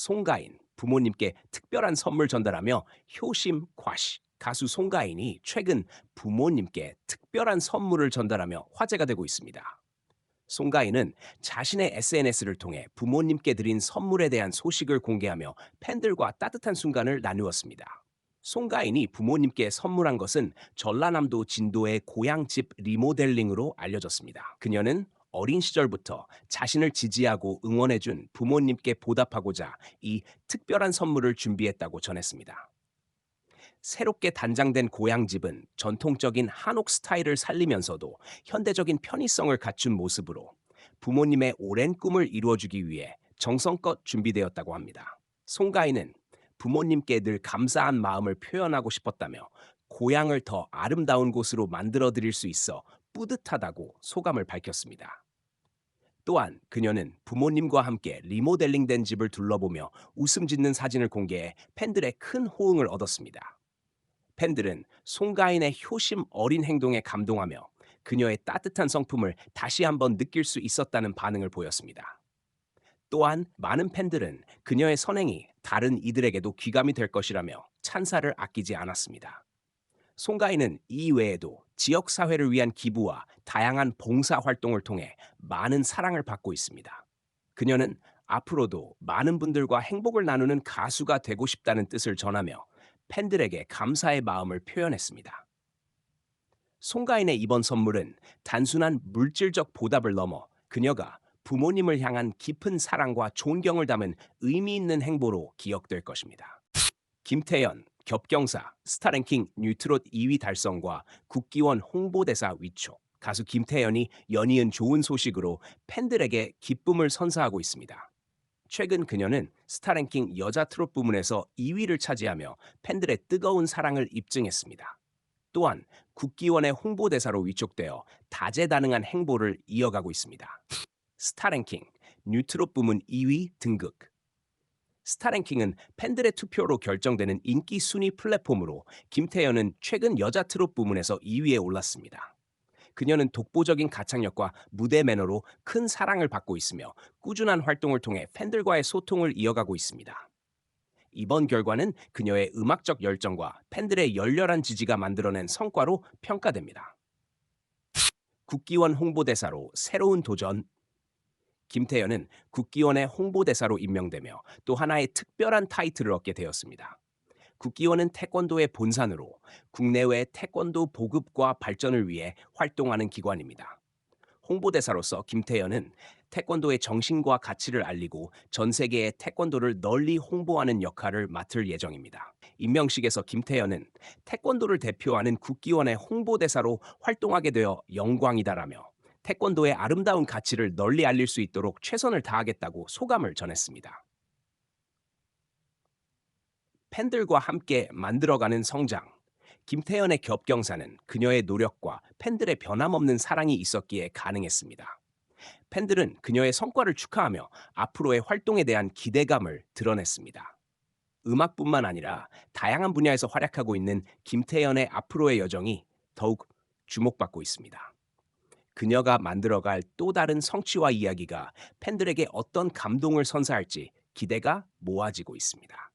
송가인, 부모님께 특별한 선물 전달하며 효심 과시. 가수 송가인이 최근 부모님께 특별한 선물을 전달하며 화제가 되고 있습니다. 송가인은 자신의 SNS를 통해 부모님께 드린 선물에 대한 소식을 공개하며 팬들과 따뜻한 순간을 나누었습니다. 송가인이 부모님께 선물한 것은 전라남도 진도의 고향집 리모델링으로 알려졌습니다. 그녀는 어린 시절부터 자신을 지지하고 응원해준 부모님께 보답하고자 이 특별한 선물을 준비했다고 전했습니다. 새롭게 단장된 고향집은 전통적인 한옥 스타일을 살리면서도 현대적인 편의성을 갖춘 모습으로 부모님의 오랜 꿈을 이루어주기 위해 정성껏 준비되었다고 합니다. 송가인은 부모님께 늘 감사한 마음을 표현하고 싶었다며 고향을 더 아름다운 곳으로 만들어 드릴 수 있어 뿌듯하다고 소감을 밝혔습니다. 또한 그녀는 부모님과 함께 리모델링된 집을 둘러보며 웃음 짓는 사진을 공개해 팬들의 큰 호응을 얻었습니다. 팬들은 송가인의 효심 어린 행동에 감동하며 그녀의 따뜻한 성품을 다시 한번 느낄 수 있었다는 반응을 보였습니다. 또한 많은 팬들은 그녀의 선행이 다른 이들에게도 귀감이 될 것이라며 찬사를 아끼지 않았습니다. 송가인은 이 외에도 지역 사회를 위한 기부와 다양한 봉사 활동을 통해 많은 사랑을 받고 있습니다. 그녀는 앞으로도 많은 분들과 행복을 나누는 가수가 되고 싶다는 뜻을 전하며 팬들에게 감사의 마음을 표현했습니다. 송가인의 이번 선물은 단순한 물질적 보답을 넘어 그녀가 부모님을 향한 깊은 사랑과 존경을 담은 의미 있는 행보로 기억될 것입니다. 김태연, 겹경사, 스타랭킹 뉴트롯 2위 달성과 국기원 홍보대사 위촉. 가수 김태연이 연이은 좋은 소식으로 팬들에게 기쁨을 선사하고 있습니다. 최근 그녀는 스타랭킹 여자 트롯 부문에서 2위를 차지하며 팬들의 뜨거운 사랑을 입증했습니다. 또한 국기원의 홍보대사로 위촉되어 다재다능한 행보를 이어가고 있습니다. 스타랭킹 뉴트롯 부문 2위 등극 스타랭킹은 팬들의 투표로 결정되는 인기 순위 플랫폼으로 김태연은 최근 여자 트롯 부문에서 2위에 올랐습니다. 그녀는 독보적인 가창력과 무대 매너로 큰 사랑을 받고 있으며 꾸준한 활동을 통해 팬들과의 소통을 이어가고 있습니다. 이번 결과는 그녀의 음악적 열정과 팬들의 열렬한 지지가 만들어낸 성과로 평가됩니다. 국기원 홍보대사로 새로운 도전 김태연은 국기원의 홍보대사로 임명되며 또 하나의 특별한 타이틀을 얻게 되었습니다. 국기원은 태권도의 본산으로 국내외 태권도 보급과 발전을 위해 활동하는 기관입니다. 홍보대사로서 김태연은 태권도의 정신과 가치를 알리고 전 세계의 태권도를 널리 홍보하는 역할을 맡을 예정입니다. 임명식에서 김태연은 태권도를 대표하는 국기원의 홍보대사로 활동하게 되어 영광이다라며 태권도의 아름다운 가치를 널리 알릴 수 있도록 최선을 다하겠다고 소감을 전했습니다. 팬들과 함께 만들어가는 성장. 김태연의 겹경사는 그녀의 노력과 팬들의 변함없는 사랑이 있었기에 가능했습니다. 팬들은 그녀의 성과를 축하하며 앞으로의 활동에 대한 기대감을 드러냈습니다. 음악뿐만 아니라 다양한 분야에서 활약하고 있는 김태연의 앞으로의 여정이 더욱 주목받고 있습니다. 그녀가 만들어갈 또 다른 성취와 이야기가 팬들에게 어떤 감동을 선사할지 기대가 모아지고 있습니다.